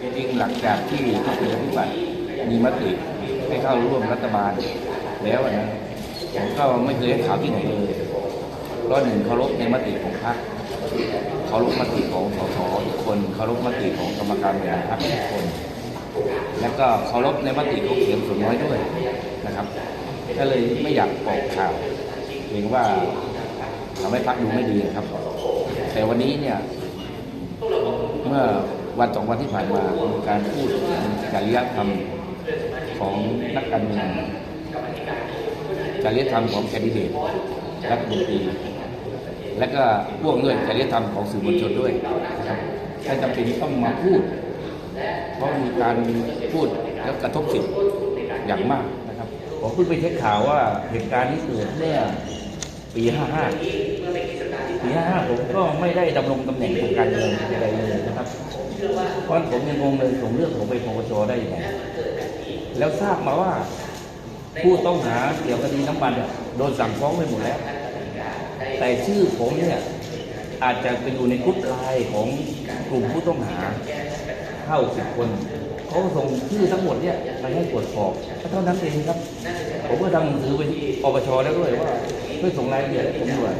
จริงหลังจากที่พรรคประชาธิปัตย์มีมติให้เข้าร่วมรัฐบาลแล้วนะผมก็ไม่เคยให้ข่าวที่ไหนเลยเพราะหนึ่งเคารพในมติของพรรคเคารพมติของสสทุกคนเคารพมติของกรรมการบริหารพรรคทุกคน แล้วก็เคารพในมติของเสียงส่วนน้อยด้วยนะครับ ก็เลยไม่อยากปอกข่าวเห็นว่าทำให้พรรคดูไม่ดีนะครับ แต่วันนี้เนี่ยเมื่อ วันสองวันที่ผ่านมาการพูดจริยธรรมของนักการเมืองจริยธรรมของแคนดิเดตรัฐมนตรีและก็พ่วงด้วยจริยธรรมของสื่อมวลชนด้วยนะครับถ้าจำเป็นต้องมาพูด เพราะมีการพูดแล้วกระทบสิทธิ์อย่างมากนะครับ ผมเพิ่งไปเช็คข่าวว่าเหตุการณ์นี้เกิดเมื่อปี 55 ปี 55 ผมก็ไม่ได้ดำรงตำแหน่งทางการเมืองใดเลยนะครับ เพราะฉะนั้นผมยังงงเลยผมเลือกผมไปปปชได้ยังไงแล้วทราบมาว่า ผู้ต้องหาเกี่ยวกับคดีน้ำมันเนี่ยโดนสั่งฟ้องไปหมดแล้ว แต่ชื่อผมเนี่ยอาจจะไปอยู่ในกรุ๊ปไลน์ของกลุ่มผู้ต้องหาเข้าสิบคนเขาก็ส่งชื่อทั้งหมดเนี่ยไปให้ตรวจสอบก็เท่านั้นเองครับ ผมก็ทำหนังสือไปที่ปปชแล้วด้วยว่าช่วยส่งรายละเอียดให้ผมด้วย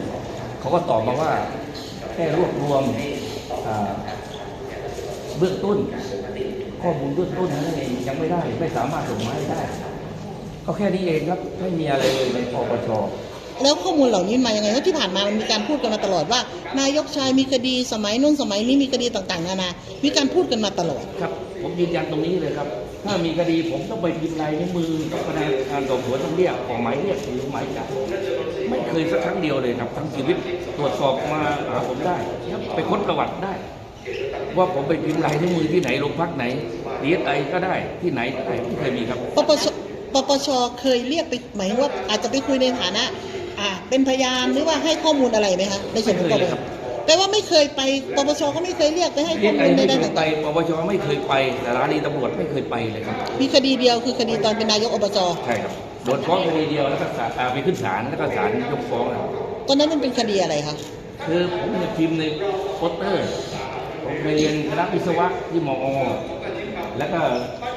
เขาก็ตอบมาว่าแค่รวบรวมอ่า เบื้องต้น ข้อมูลเบื้องต้นนั้นเองยังไม่ได้ไม่สามารถส่งมาให้ได้ ก็แค่นี้เองครับไม่มีอะไรเลยในปปชแล้วข้อมูลเหล่านี้มายังไงเพราะที่ผ่านมามันมีการพูดกันมาตลอดว่า นายกชายมีคดีสมัยนู้นสมัยนี้มีคดีต่างๆนานา มีการพูดกันมาตลอด ครับ ผมยืนยันตรงนี้เลยครับ ถ้ามีคดีผมต้องไปพิมพ์ลายนิ้วมือกับพนักงานสอบสวนต้องเรียกออกหมายเรียกหรือหมายจับไม่เคยสักครั้งเดียวเลยครับทั้งชีวิตตรวจสอบมาหาผมได้ครับไปค้นประวัติได้ ว่าผมไปพิมพ์ลายนิ้วมือที่ไหนโรงพักไหนดีเอสไอก็ได้ที่ไหนก็ได้ไม่เคยมีครับปปชปปชเคยเรียกไปหมายว่าอาจจะไปคุยในฐานะอ่าเป็นพยานหรือว่าให้ข้อมูลอะไรไหมคะในส่วนของปไม่ปเคยชครับแปลว่าไม่เคยไปปปชก็ไม่เคยเรียกไปให้ดีข้เออสไอมูลในไม่ด้านเคยไปต่างปปชไม่เคยไปสถานีตำรวจไม่เคยไปเลยครับๆมีคดีเดียวคือคดีตอนเป็นนายกอบจใช่ครับโดนฟ้องคดีเดียวแล้วก็ศาลอ่าไปขึ้นศาลแล้วก็ศาลยกฟ้องนะครับตอนนั้นมันเป็นคดีอะไรคะคือผมเนี่ยพิมพ์ในโปสเตอร์ ผมเรียนคณะวิศวะที่มอ แล้วก็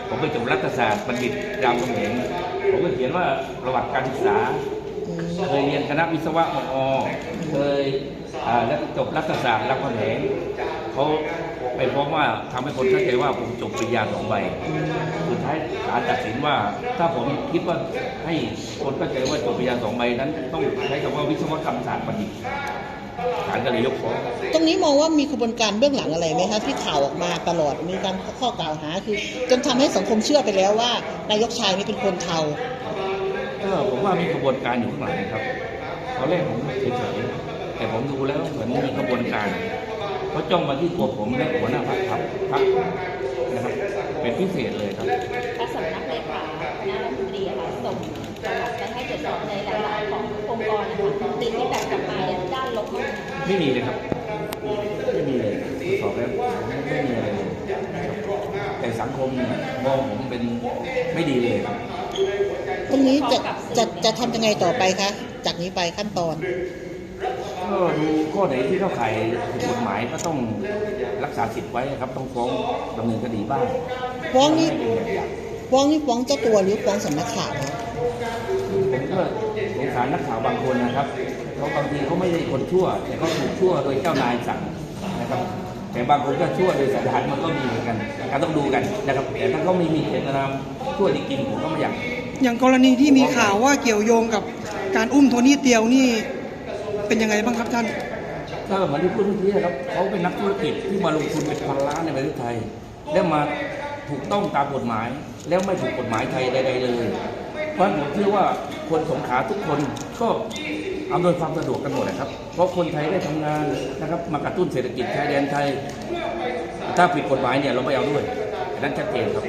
ผมไปจบรัฐศาสตร์บัณฑิตรามคำแหงผมก็เขียนว่าประวัติการศึกษา เคยเรียนคณะวิศวะมอ เคยแล้วจบรัฐศาสตร์รามคำแหงเขาไปฟ้องว่าทำให้คนเข้าใจว่าผมจบปริญญาสองใบสุดท้ายศาลตัดสินว่า ถ้าผมคิดว่าให้คนเข้าใจว่าจบปริญญาสองใบนั้น ต้องใช้คำว่าวิศวกรรมศาสตร์บัณฑิต ศาลก็เลยยกฟ้องตรงนี้มองว่ามีขบวนการเบื้องหลังอะไรไหมคะที่ข่าวออกมาตลอดมีการข้อกล่าวหาคือจนทำให้สังคมเชื่อไปแล้วว่านายกชายนี่เป็นคนเทาก็ผมว่ามีกระบวนการอยู่ข้างหลังนะครับตอนแรกผมเฉยๆแต่ผมดูแล้วเหมือนมีกระบวนการเขาจ้องมาที่ตัวผมและหัวหน้าพรรคครับพรรคนะครับเป็นพิเศษเลยครับพระสำนักเลขาคณะรัฐมนตรีอะค่ะส่งประวัติไปให้ตรวจสอบในหลายๆขององค์กรนะคะตีที่แบบกลับมาเนี่ยด้านลบมาก ไม่มีเลยครับ ไม่มีเลยตรวจสอบแล้วผมไม่มีอะไรเลยนะครับแต่สังคมเนี่ยมองผมเป็นไม่ดีเลยครับตรงนี้จะจะจะทำยังไงต่อไปคะ จากนี้ไปขั้นตอนก็ดูข้อไหนที่เข้าข่ายผิดกฎหมายก็ต้องรักษาสิทธิ์ไว้ครับ ต้องฟ้องดำเนินคดีบ้างฟ้องนี่ไม่เป็นแบบอย่างฟ้องนี่ฟ้องเจ้าตัวหรือฟ้องสำนักข่าวคะผมก็สงสารนักข่าวบางคนนะครับเขาบางทีเขาไม่ได้คนชั่ว แต่เขาถูกชั่วโดยเจ้านายสั่งนะครับแต่บางคนก็ชั่วโดยสันดานมันก็มีเหมือนกันก็ต้องดูกันนะครับแต่ถ้าเขาไม่มีเจตนาชั่วจริงๆผมก็ไม่อยากอย่างกรณีที่มีข่าวว่าเกี่ยวโยงกับการอุ้มโทนี่เตียวนี่เป็นยังไงบ้างครับท่านก็เหมือนที่พูดเมื่อกี้นะครับเขาเป็นนักธุรกิจที่มาลงทุนเป็นพันล้านในประเทศไทย แล้วมาถูกต้องตามกฎหมาย แล้วไม่ถูกกฎหมายไทยใดๆเลย เพราะฉะนั้นผมเชื่อว่า คนสงขาทุกคนก็อำนวยความสะดวกกันหมดนะครับ เพราะคนไทยได้ทำงานนะครับมากระตุ้นเศรษฐกิจชายแดนไทย ถ้าผิดกฎหมายเนี่ยเราไม่เอาด้วยนั้นชัดเจนครับ